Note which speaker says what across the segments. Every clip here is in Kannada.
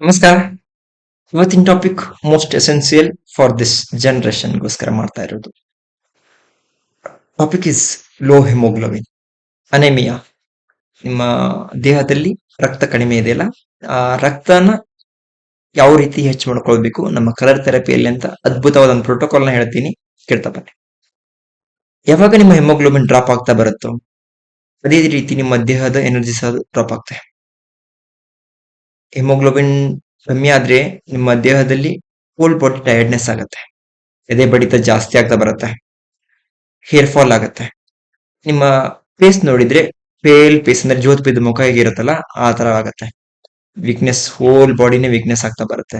Speaker 1: ನಮಸ್ಕಾರ. ಇವತ್ತಿನ topic most essential for this ಜನರೇಷನ್ಗೋಸ್ಕರ ಮಾಡ್ತಾ ಇರೋದು. Topic is low haemoglobin anaemia ನಿಮ್ಮ ದೇಹದಲ್ಲಿ ರಕ್ತ ಕಡಿಮೆ ಇದೆಯಲ್ಲ ಆ ರಕ್ತನ ಯಾವ ರೀತಿ ಹೆಚ್ಚು ಮಾಡ್ಕೊಳ್ಬೇಕು? ನಮ್ಮ ಕಲರ್ ಥೆರಪಿಯಲ್ಲಿ ಅಂತ ಅದ್ಭುತವಾದ ಒಂದು ಪ್ರೋಟೋಕಾಲ್ನ ಹೇಳ್ತೀನಿ. ಕೇಳ್ತಾ ಬನ್ನಿ. ಯಾವಾಗ ನಿಮ್ಮ ಹಿಮೋಗ್ಲೋಬಿನ್ ಡ್ರಾಪ್ ಆಗ್ತಾ ಬರುತ್ತೋ? ಅದೇ ರೀತಿ ನಿಮ್ಮ ದೇಹದ ಎನರ್ಜಿ ಸಹ ಡ್ರಾಪ್ ಆಗ್ತದೆ ಹಿಮೋಗ್ಲೋಬಿನ್ ಕಮ್ಮಿ ಆದ್ರೆ ನಿಮ್ಮ ದೇಹದಲ್ಲಿ ಕೋಲ್ಡ್ ಬಾಡಿ ಟೈರ್ಡ್ನೆಸ್ ಆಗುತ್ತೆ. ಎದೆ ಬಡಿತ ಜಾಸ್ತಿ ಆಗ್ತಾ ಬರುತ್ತೆ. ಹೇರ್ ಫಾಲ್ ಆಗುತ್ತೆ. ನಿಮ್ಮ ಫೇಸ್ ನೋಡಿದ್ರೆ ಪೇಲ್ ಫೇಸ್ ಅಂದ್ರೆ ಜೋತ್ ಬಿದ್ದ ಮುಖ ಹೇಗಿರುತ್ತಲ್ಲ, ಆ ತರ ಆಗುತ್ತೆ. ವೀಕ್ನೆಸ್ ಹೋಲ್ ಬಾಡಿನೇ ವೀಕ್ನೆಸ್ ಆಗ್ತಾ ಬರುತ್ತೆ.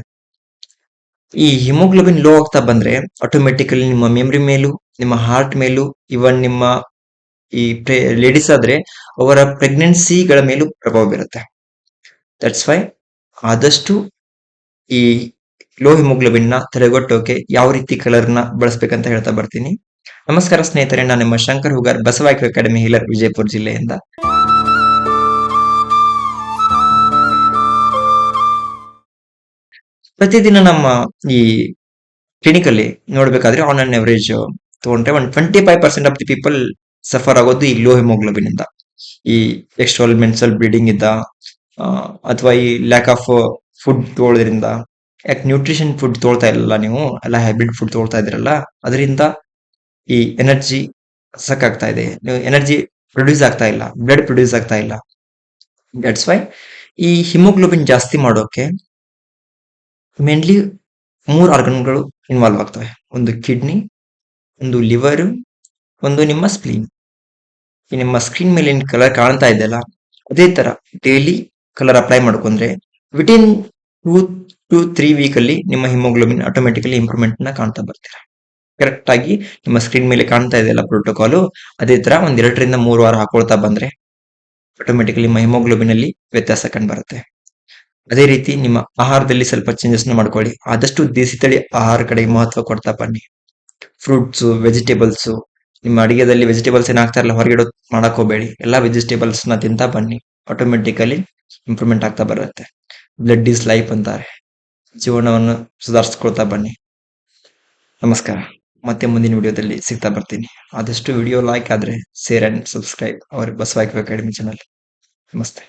Speaker 1: ಈ ಹಿಮೋಗ್ಲೋಬಿನ್ ಲೋ ಆಗ್ತಾ ಬಂದ್ರೆ ಆಟೋಮೆಟಿಕಲಿ ನಿಮ್ಮ ಮೆಮರಿ ಮೇಲೂ, ನಿಮ್ಮ ಹಾರ್ಟ್ ಮೇಲೂ ಇವನ್ ನಿಮ್ಮ ಈ ಲೇಡೀಸ್ ಆದ್ರೆ ಅವರ ಪ್ರೆಗ್ನೆನ್ಸಿಗಳ ಮೇಲೂ ಪ್ರಭಾವ ಬೀರುತ್ತೆ. ದಟ್ಸ್ ವೈ ಆದಷ್ಟು ಈ ಲೋ ಹಿಮೋಗ್ಲೋಬಿನ್ನ ತಡೆಗಟ್ಟೋಕೆ ಯಾವ ರೀತಿ ಕಲರ್ನ ಬಳಸ್ಬೇಕಂತ ಹೇಳ್ತಾ ಬರ್ತೀನಿ. ನಮಸ್ಕಾರ ಸ್ನೇಹಿತರೆ, ನಾನು ನಿಮ್ಮ ಶಂಕರ್ ಹುಗಾರ್ ಬಸವಾಯ್ಕ ಅಕಾಡೆಮಿ ಹೀಲರ್ ವಿಜಯಪುರ ಜಿಲ್ಲೆಯಿಂದ. ಪ್ರತಿದಿನ ನಮ್ಮ ಈ ಕ್ಲಿನಿಕ್ ಅಲ್ಲಿ ನೋಡ್ಬೇಕಾದ್ರೆ ಆನ್ ಅನ್ ಎವರೇಜ್ ತಗೊಂಡ್ರೆ one twenty five percent of the people suffer ಆಗೋದು ಈ ಲೋ ಹಿಮೋಗ್ಲೋಬಿನ್ ಇಂದ ಈ ಎಕ್ಸ್ಟ್ರಾಲ್ ಮೆನ್ಸಲ್ ಬ್ಲೀಡಿಂಗ್ ಇಂದ ಅಥವಾ ಈ ಲ್ಯಾಕ್ ಆಫ್ ಫುಡ್ ತೊಗೊಳೋದ್ರಿಂದ, ಯಾಕೆ ನ್ಯೂಟ್ರಿಷನ್ ಫುಡ್ ತೋಳ್ತಾ ಇಲ್ಲ ನೀವು, ಎಲ್ಲ ಹೈಬ್ರಿಡ್ ಫುಡ್ ತೊಳ್ತಾ ಇದ್ರಲ್ಲ ಅದರಿಂದ ಈ ಎನರ್ಜಿ ಸಕ್ಕಾಗ್ತಾ ಇದೆ. ನೀವು ಎನರ್ಜಿ ಪ್ರೊಡ್ಯೂಸ್ ಆಗ್ತಾ ಇಲ್ಲ ಬ್ಲಡ್ ಪ್ರೊಡ್ಯೂಸ್ ಆಗ್ತಾ ಇಲ್ಲ. ದಟ್ಸ್ ವೈ ಈ ಹಿಮೋಗ್ಲೋಬಿನ್ ಜಾಸ್ತಿ ಮಾಡೋಕೆ ಮೇನ್ಲಿ ಮೂರು ಆರ್ಗನ್ಗಳು ಇನ್ವಾಲ್ವ್ ಆಗ್ತವೆ. ಒಂದು ಕಿಡ್ನಿ ಒಂದು ಲಿವರ್ ಒಂದು ನಿಮ್ಮ ಸ್ಪ್ಲೀನ್ ಈ ನಿಮ್ಮ ಸ್ಕ್ರೀನ್ ಮೇಲಿನ ಕಲರ್ ಕಾಣ್ತಾ ಇದೆಯಲ್ಲ, ಅದೇ ತರ ಡೈಲಿ ಕಲರ್ ಅಪ್ಲೈ ಮಾಡ್ಕೊಂಡ್ರೆ within two to three week ಅಲ್ಲಿ ನಿಮ್ಮ ಹಿಮೋಗ್ಲೋಬಿನ್ ಆಟೋಮೆಟಿಕಲಿ ಇಂಪ್ರೂವ್ಮೆಂಟ್ನ ಕಾಣ್ತಾ ಬರ್ತೀರಾ. ಕರೆಕ್ಟ್ ಆಗಿ ನಿಮ್ಮ ಸ್ಕ್ರೀನ್ ಮೇಲೆ ಕಾಣ್ತಾ ಇದೆಯಲ್ಲ ಪ್ರೋಟೋಕಾಲು ಅದೇ ತರ ಒಂದ್ ಎರಡರಿಂದ ಮೂರು ವಾರ ಹಾಕೊಳ್ತಾ ಬಂದ್ರೆ ಆಟೋಮೆಟಿಕಲಿ ನಿಮ್ಮ ಹಿಮೋಗ್ಲೋಬಿನ್ ಅಲ್ಲಿ ವ್ಯತ್ಯಾಸ ಕಂಡು ಬರುತ್ತೆ ಅದೇ ರೀತಿ ನಿಮ್ಮ ಆಹಾರದಲ್ಲಿ ಸ್ವಲ್ಪ ಚೇಂಜಸ್ನ ಮಾಡ್ಕೊಳ್ಳಿ. ಆದಷ್ಟು ದೇಸಿ ತಳಿ ಆಹಾರ ಕಡೆ ಮಹತ್ವ ಕೊಡ್ತಾ ಬನ್ನಿ. ಫ್ರೂಟ್ಸ್ ವೆಜಿಟೇಬಲ್ಸ್ ನಿಮ್ಮ ಅಡಿಗೆದಲ್ಲಿ ವೆಜಿಟೇಬಲ್ಸ್ ಏನ್ ಹಾಕ್ತಾ ಇರಲ್ಲ ಹೊರಗಡೆ ಮಾಡಕ್ ಹೋಗಬೇಡಿ. ಎಲ್ಲಾ ವೆಜಿಟೇಬಲ್ಸ್ನ ತಿಂತಾ ಬನ್ನಿ. ಆಟೋಮೆಟಿಕಲಿ ಇಂಪ್ರೂವ್ಮೆಂಟ್ ಆಗ್ತಾ ಬರುತ್ತೆ. ಬ್ಲಡ್ ಈಸ್ ಲೈಫ್ ಅಂತಾರೆ. ಜೀವನವನ್ನು ಸುಧಾರಿಸ್ಕೊಳ್ತಾ ಬನ್ನಿ. ನಮಸ್ಕಾರ. ಮತ್ತೆ ಮುಂದಿನ ವಿಡಿಯೋದಲ್ಲಿ ಸಿಗ್ತಾ ಬರ್ತೀನಿ. ಆದಷ್ಟು ವಿಡಿಯೋ ಲೈಕ್ ಆದ್ರೆ ಶೇರ್ ಅಂಡ್ ಸಬ್ಸ್ಕ್ರೈಬ್ ಅವ್ರ ಬಸವಾಯ್ಕ ಅಕಾಡೆಮಿ ಚಾನಲ್ ನಮಸ್ತೆ.